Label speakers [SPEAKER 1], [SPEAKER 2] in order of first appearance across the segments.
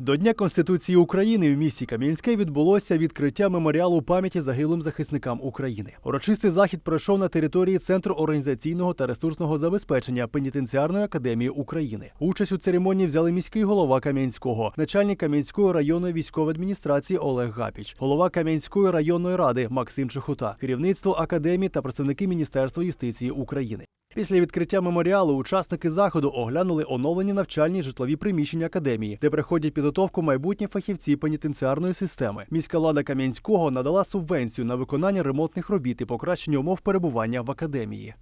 [SPEAKER 1] До Дня Конституції України в місті Кам'янське відбулося відкриття меморіалу пам'яті загиблим захисникам України. Урочистий захід пройшов на території Центру організаційного та ресурсного забезпечення Пенітенціарної академії України. Участь у церемонії взяли міський голова Кам'янського, начальник Кам'янської районної військової адміністрації Олег Гапіч, голова Кам'янської районної ради Максим Чехута, керівництво академії та представники Міністерства юстиції України. Після відкриття меморіалу учасники заходу оглянули оновлені навчальні житлові приміщення академії, де проходять підготовку майбутні фахівці пенітенціарної системи. Міська влада Кам'янського надала субвенцію на виконання ремонтних робіт і покращення умов перебування в академії.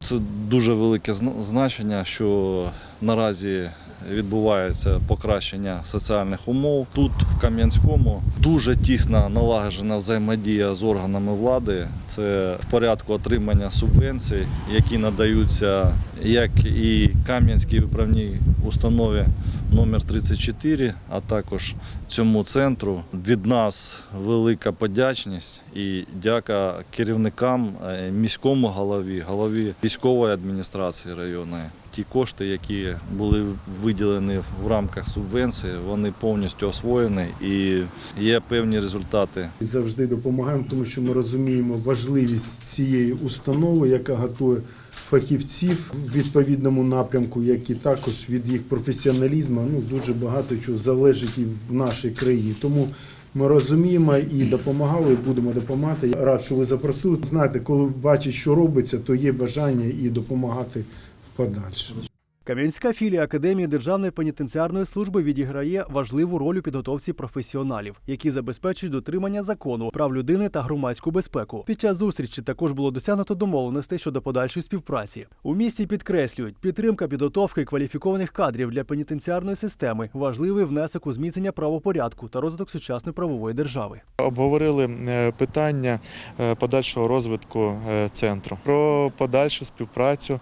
[SPEAKER 2] Це дуже велике значення, що наразі відбувається покращення соціальних умов. Тут, в Кам'янському, дуже тісно налагоджена взаємодія з органами влади. Це в порядку отримання субвенцій, які надаються як і Кам'янській управній установі номер 34, а також цьому центру. Від нас велика подячність і дяка керівникам, е, міському голові, голові військової адміністрації районної. Ті кошти, які були виділені в рамках субвенції, вони повністю освоєні і є певні результати.
[SPEAKER 3] Завжди допомагаємо, тому що ми розуміємо важливість цієї установи, яка готує фахівців в відповідному напрямку, як і також від їх професіоналізму. Ну дуже багато чого залежить і в нашій країні. Тому ми розуміємо і допомагали, і будемо допомагати. Я рад, що ви запросили. Знаєте, коли бачиш, що робиться, то є бажання і допомагати в подальшому.
[SPEAKER 1] Кам'янська філія Академії Державної пенітенціарної служби відіграє важливу роль у підготовці професіоналів, які забезпечують дотримання закону, прав людини та громадську безпеку. Під час зустрічі також було досягнуто домовленостей щодо подальшої співпраці. У місті підкреслюють, підтримка підготовки кваліфікованих кадрів для пенітенціарної системи важливий внесок у зміцнення правопорядку та розвиток сучасної правової держави.
[SPEAKER 4] Обговорили е, питання е, подальшого розвитку е, центру, про подальшу співпрацю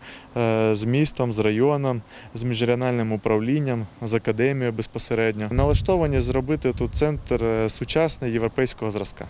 [SPEAKER 4] з містом, з районом, з міжрегіональним управлінням, з академією безпосередньо. Налаштовані зробити тут центр е, сучасний європейського зразка.